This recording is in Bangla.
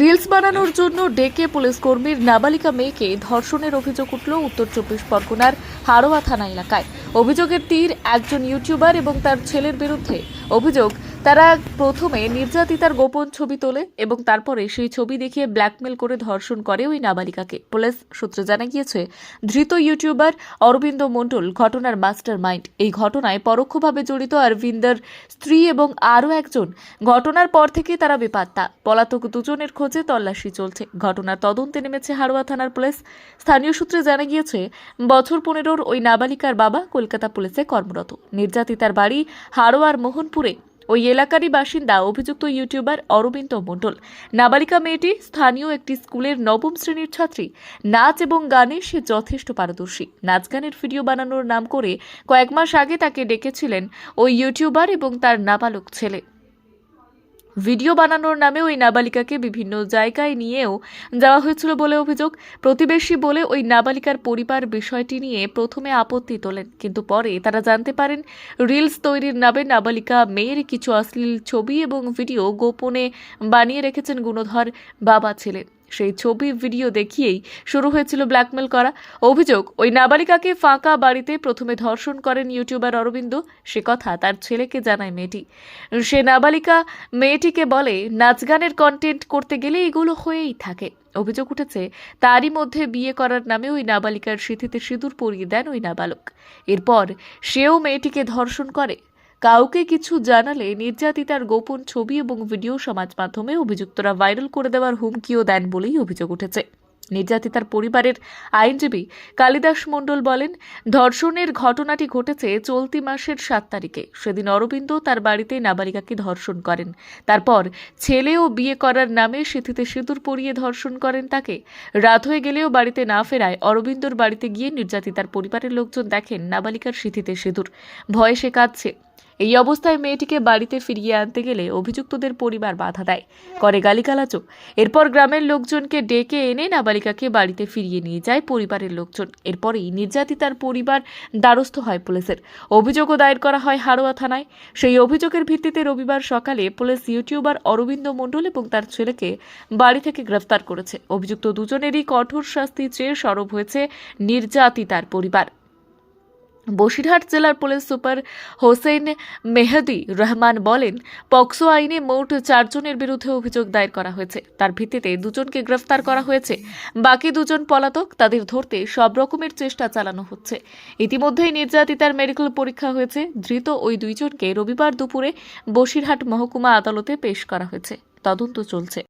রিলস বানানোর জন্য ডেকে পুলিশ কর্মীর নাবালিকা মেয়েকে ধর্ষণের অভিযোগ উঠল উত্তর চব্বিশ পরগনার হাড়োয়া থানা এলাকায়। অভিযোগের তীর একজন ইউটিউবার এবং তার ছেলের বিরুদ্ধে। অভিযোগ তারা প্রথমে নির্যাতিতার গোপন ছবি তোলে এবং তারপরে সেই ছবি দেখিয়ে ব্ল্যাকমেল করে ধর্ষণ করে ওই নাবালিকাকে। পুলিশ সূত্রে জানা গিয়েছে, ধৃত ইউটিউবার অরবিন্দ মণ্ডল ঘটনার মাস্টার মাইন্ড এই ঘটনায় পরোক্ষভাবে জড়িত অরবিন্দর স্ত্রী এবং আরও একজন। ঘটনার পর থেকে তারা বেপাত্তা। পলাতক দুজনের খোঁজে তল্লাশি চলছে। ঘটনার তদন্তে নেমেছে হাড়োয়া থানার পুলিশ। স্থানীয় সূত্রে জানা গিয়েছে, বছর পনেরোর ওই নাবালিকার বাবা কলকাতা পুলিশে কর্মরত। নির্যাতিতার বাড়ি হাড়োয়ার মোহনপুরে। ওই এলাকারই বাসিন্দা, অভিযুক্ত ইউটিউবার অরবিন্দ মণ্ডল। নাবালিকা মেয়েটি স্থানীয় একটি স্কুলের নবম শ্রেণির ছাত্রী। নাচ এবং গানে সে যথেষ্ট পারদর্শী। নাচ গানের ভিডিও বানানোর নাম করে কয়েক মাস আগে তাকে ডেকেছিলেন ওই ইউটিউবার এবং তার নাবালক ছেলে। ভিডিও বানানোর নামে ওই নাবালিকাকে বিভিন্ন জায়গায় নিয়েও যাওয়া হয়েছিল বলে অভিযোগ। প্রতিবেশী বলে ওই নাবালিকার পরিবার বিষয়টি নিয়ে প্রথমে আপত্তি তোলেন, কিন্তু পরে তারা জানতে পারেন রিলস তৈরির নামে নাবালিকা মেয়ের কিছু অশ্লীল ছবি এবং ভিডিও গোপনে বানিয়ে রেখেছেন গুণধর বাবা ছেলে সেই ছবি ভিডিও দেখিয়েই শুরু হয়েছিল ব্ল্যাকমেল করা। অভিযোগ, ওই নাবালিকাকে ফাঁকা বাড়িতে প্রথমে ধর্ষণ করেন ইউটিউবার অরবিন্দ। সে কথা তার ছেলেকে জানায় মেয়েটি। সে নাবালিকা মেয়েটিকে বলে, নাচ গানের কন্টেন্ট করতে গেলে এগুলো হয়েই থাকে। অভিযোগ উঠেছে, তারই মধ্যে বিয়ে করার নামে ওই নাবালিকার সিথিতে সিঁদুর পরিয়ে দেন ওই নাবালক। এরপর সেও মেয়েটিকে ধর্ষণ করে। কাউকে কিছু জানালে নির্যাতিতার গোপন ছবি এবং ভিডিও সমাজ মাধ্যমে অভিযুক্তরা ভাইরাল করে দেওয়ার হুমকিও দেন বলেই অভিযোগ উঠেছে। নির্যাতিতার পরিবারের আইনজীবী কালিদাস মণ্ডল বলেন, ধর্ষণের ঘটনাটি ঘটেছে চলতি মাসের সাত তারিখে। সেদিন অরবিন্দ তার বাড়িতে নাবালিকাকে ধর্ষণ করেন। তারপর ছেলেও বিয়ে করার নামে সিথিতে সিঁদুর পরিয়ে ধর্ষণ করেন তাকে। রাত হয়ে গেলেও বাড়িতে না ফেরায় অরবিন্দর বাড়িতে গিয়ে নির্যাতিতার পরিবারের লোকজন দেখেন নাবালিকার সিথিতে সিঁদুর। ভয়ে সে কাঁদছে। এই অবস্থায় মেয়েটিকে বাড়িতে ফিরিয়ে আনতে গেলে অভিযুক্তদের পরিবার বাধা দেয়। করে গালিগালাজও। এরপর গ্রামের লোকজনকে ডেকে এনে নাবালিকাকে বাড়িতে ফিরিয়ে নিয়ে যায় পরিবারের লোকজন। এরপরেই নির্যাতিতার পরিবার দ্বারস্থ হয় পুলিশের। অভিযোগও দায়ের করা হয় হাড়োয়া থানায়। সেই অভিযোগের ভিত্তিতে রবিবার সকালে পুলিশ ইউটিউবার অরবিন্দ মণ্ডল এবং তার ছেলেকে বাড়ি থেকে গ্রেফতার করেছে। অভিযুক্ত দুজনেরই কঠোর শাস্তি চেয়ে সরব হয়েছে নির্যাতিতার পরিবার। বসিরহাট জেলার পুলিশ সুপার হোসেন মেহেদি রহমান বলেন, পক্সো আইনে মোট চারজনের বিরুদ্ধে অভিযোগ দায়ের করা হয়েছে। তার ভিত্তিতে দুজনকে গ্রেফতার করা হয়েছে। বাকি দুজন পলাতক, তাদের ধরতে সব রকমের চেষ্টা চালানো হচ্ছে। ইতিমধ্যেই নির্যাতিতার মেডিকেল পরীক্ষা হয়েছে। ধৃত ওই দুইজনকে রবিবার দুপুরে বসিরহাট মহকুমা আদালতে পেশ করা হয়েছে। তদন্ত চলছে।